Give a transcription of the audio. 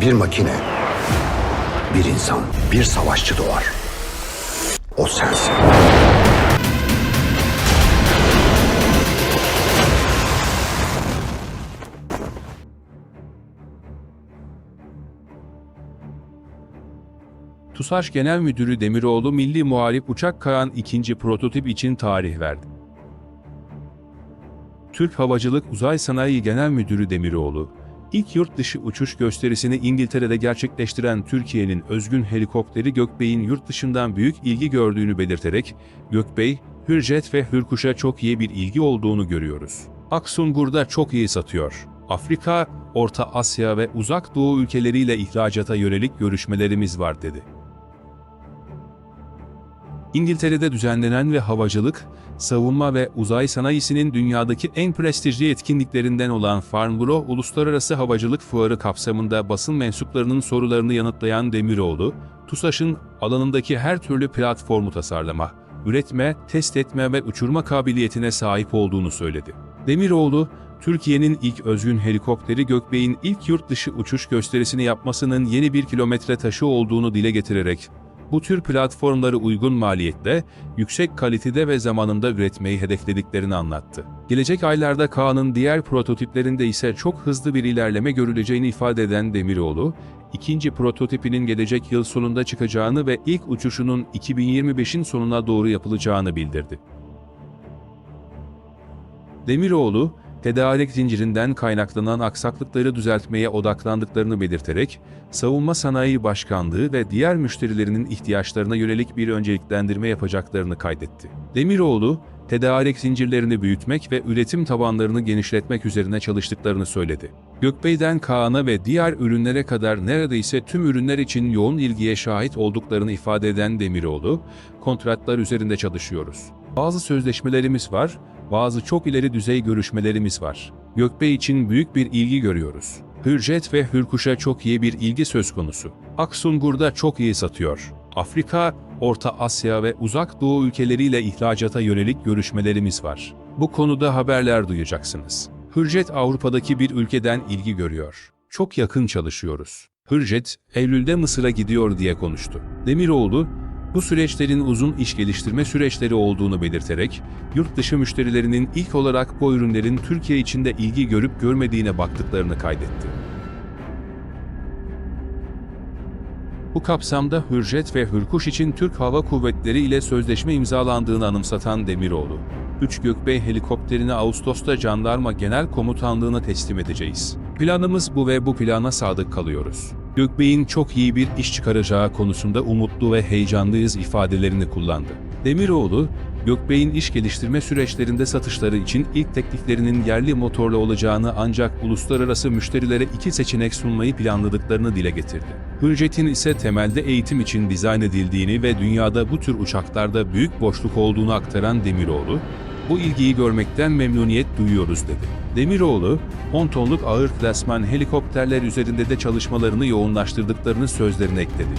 Bir makine, bir insan, bir savaşçı doğar. O sensin. TUSAŞ Genel Müdürü Demiroğlu Milli Muharip Uçak Kağan ikinci prototip için tarih verdi. Türk Havacılık Uzay Sanayi Genel Müdürü Demiroğlu, ilk yurt dışı uçuş gösterisini İngiltere'de gerçekleştiren Türkiye'nin özgün helikopteri Gökbey'in yurt dışından büyük ilgi gördüğünü belirterek, Gökbey, Hürjet ve Hürkuş'a çok iyi bir ilgi olduğunu görüyoruz. Aksungur'da çok iyi satıyor. Afrika, Orta Asya ve Uzak Doğu ülkeleriyle ihracata yönelik görüşmelerimiz var dedi. İngiltere'de düzenlenen ve havacılık, savunma ve uzay sanayisinin dünyadaki en prestijli etkinliklerinden olan Farnborough Uluslararası Havacılık Fuarı kapsamında basın mensuplarının sorularını yanıtlayan Demiroğlu, TUSAŞ'ın alanındaki her türlü platformu tasarlama, üretme, test etme ve uçurma kabiliyetine sahip olduğunu söyledi. Demiroğlu, Türkiye'nin ilk özgün helikopteri Gökbey'in ilk yurt dışı uçuş gösterisini yapmasının yeni bir kilometre taşı olduğunu dile getirerek, bu tür platformları uygun maliyette, yüksek kalitede ve zamanında üretmeyi hedeflediklerini anlattı. Gelecek aylarda Kaan'ın diğer prototiplerinde ise çok hızlı bir ilerleme görüleceğini ifade eden Demiroğlu, ikinci prototipinin gelecek yıl sonunda çıkacağını ve ilk uçuşunun 2025'in sonuna doğru yapılacağını bildirdi. Demiroğlu, tedarik zincirinden kaynaklanan aksaklıkları düzeltmeye odaklandıklarını belirterek, Savunma Sanayi Başkanlığı ve diğer müşterilerinin ihtiyaçlarına yönelik bir önceliklendirme yapacaklarını kaydetti. Demiroğlu, tedarik zincirlerini büyütmek ve üretim tabanlarını genişletmek üzerine çalıştıklarını söyledi. Gökbey'den Kaan'a ve diğer ürünlere kadar neredeyse tüm ürünler için yoğun ilgiye şahit olduklarını ifade eden Demiroğlu, kontratlar üzerinde çalışıyoruz. Bazı sözleşmelerimiz var, bazı çok ileri düzey görüşmelerimiz var. Gökbey için büyük bir ilgi görüyoruz. Hürjet ve Hürkuş'a çok iyi bir ilgi söz konusu. Aksungur'da çok iyi satıyor. Afrika, Orta Asya ve Uzak Doğu ülkeleriyle ihracata yönelik görüşmelerimiz var. Bu konuda haberler duyacaksınız. Hürjet Avrupa'daki bir ülkeden ilgi görüyor. Çok yakın çalışıyoruz. Hürjet, Eylül'de Mısır'a gidiyor diye konuştu. Demiroğlu, bu süreçlerin uzun iş geliştirme süreçleri olduğunu belirterek, yurt dışı müşterilerinin ilk olarak bu ürünlerin Türkiye içinde ilgi görüp görmediğine baktıklarını kaydetti. Bu kapsamda Hürjet ve Hürkuş için Türk Hava Kuvvetleri ile sözleşme imzalandığını anımsatan Demiroğlu, 3 Gökbey helikopterini Ağustos'ta Jandarma Genel Komutanlığı'na teslim edeceğiz. Planımız bu ve bu plana sadık kalıyoruz. Gökbey'in çok iyi bir iş çıkaracağı konusunda umutlu ve heyecanlıyız ifadelerini kullandı. Demiroğlu, Gökbey'in iş geliştirme süreçlerinde satışları için ilk tekliflerinin yerli motorlu olacağını ancak uluslararası müşterilere iki seçenek sunmayı planladıklarını dile getirdi. Hürjet'in ise temelde eğitim için dizayn edildiğini ve dünyada bu tür uçaklarda büyük boşluk olduğunu aktaran Demiroğlu, bu ilgiyi görmekten memnuniyet duyuyoruz dedi. Demiroğlu, 10 tonluk ağır klasman helikopterler üzerinde de çalışmalarını yoğunlaştırdıklarını sözlerine ekledi.